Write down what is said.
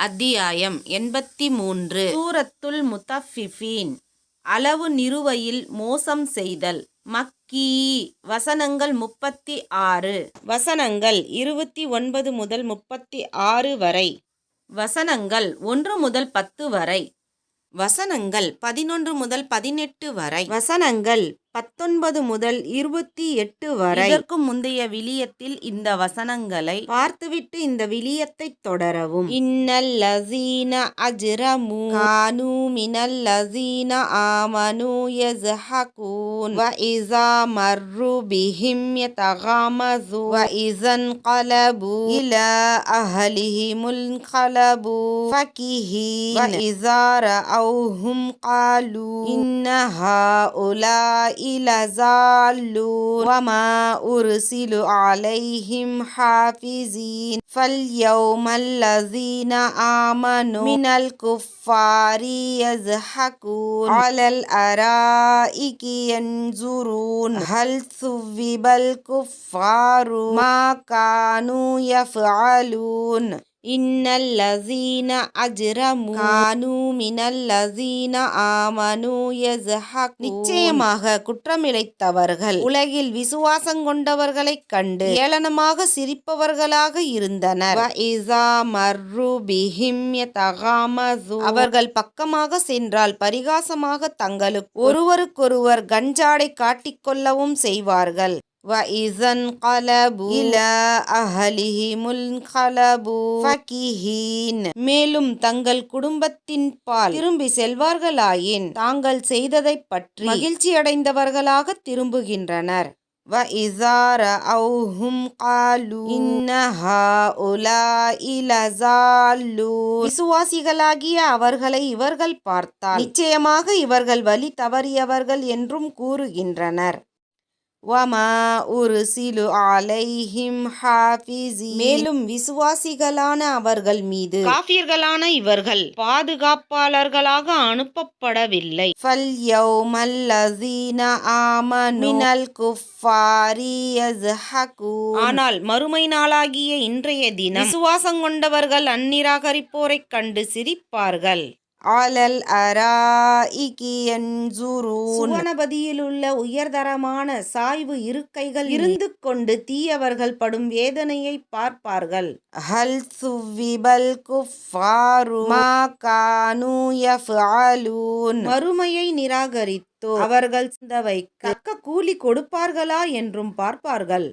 அத்தியாயம் எண்பத்தி மூன்று சூரத்துல் முத்தஃபிஃபீன். அளவு நிறுவையில் மோசம் செய்தல். மக்கி. வசனங்கள் முப்பத்தி ஆறு. வசனங்கள் இருபத்தி ஒன்பது முதல் முப்பத்தி ஆறு வரை. வசனங்கள் ஒன்று முதல் பத்து வரை. வசனங்கள் பதினொன்று முதல் பதினெட்டு வரை. வசனங்கள் பத்தொன்பது முதல் இருபத்தி எட்டு வரை இதற்கு முந்தைய விலியத்தில் இந்த வசனங்களை பார்த்துவிட்டு இந்த விலியத்தை தொடரவும். இன்னல் லசீன அஜ்ரமு கானு மினல் லசீன ஆமனு யஸ்ஹகூன் வ இஸா மர்ரு لزالون وما أرسل عليهم حافظين فاليوم الذين آمنوا من الكفار يضحكون على الأرائك ينظرون. هل ثوب الكفار ما كانوا يفعلون؟ இன்னல் லசீன அஜ்ரமு கானு மினல் லசீன ஆமனு யஸ்ஹக் நிச்சயமாக குற்றமிழைத்தவர்கள் உலகில் விசுவாசம் கொண்டவர்களைக் கண்டு ஏளனமாக சிரிப்பவர்களாக இருந்தனர். இஸா மர்ரு பிஹிம் அவர்கள் பக்கமாக சென்றால் பரிகாசமாக தங்களுக்கு ஒருவருக்கொருவர் கஞ்சாடை காட்டிக்கொள்ளவும் செய்வார்கள். وإذا انقلبوا إلى أهلهم انقلبوا فكهين மேலும் தங்கள் குடும்பத்தின் பால் திரும்பி செல்வார்களாயின் தாங்கள் செய்ததைப் பற்றி மகிழ்ச்சி அடைந்தவர்களாக திரும்புகின்றனர் وإذا رأوهم قالوا إن هؤلاء لضالون விசுவாசிகளாகிய அவர்களை இவர்கள் பார்த்தால் நிச்சயமாக இவர்கள் வழி தவறியவர்கள் என்றும் கூறுகின்றனர் மேலும் விசுவாசிகளான அவர்கள் மீது காஃபியர்களான இவர்கள் பாதுகாப்பாளர்களாக அனுப்பப்படவில்லை. ஆனால் மறுமை நாளாகிய இன்றைய தினம் விசுவாசம் கொண்டவர்கள் அந்நிராகரிப்போரைக் கண்டு சிரிப்பார்கள். ஆலல் யன்சுரூன் சுவனபதியிலுள்ள உயர்தரமான சாய்வு இருக்கைகள் இருந்து கொண்டு தீயவர்கள் படும் வேதனையை பார்ப்பார்கள். ஹல் சுவிபல் மறுமையை நிராகரித்தோ அவர்கள் சிந்தவைக்கு தக்க கூலி கொடுப்பார்களா என்றும் பார்ப்பார்கள்.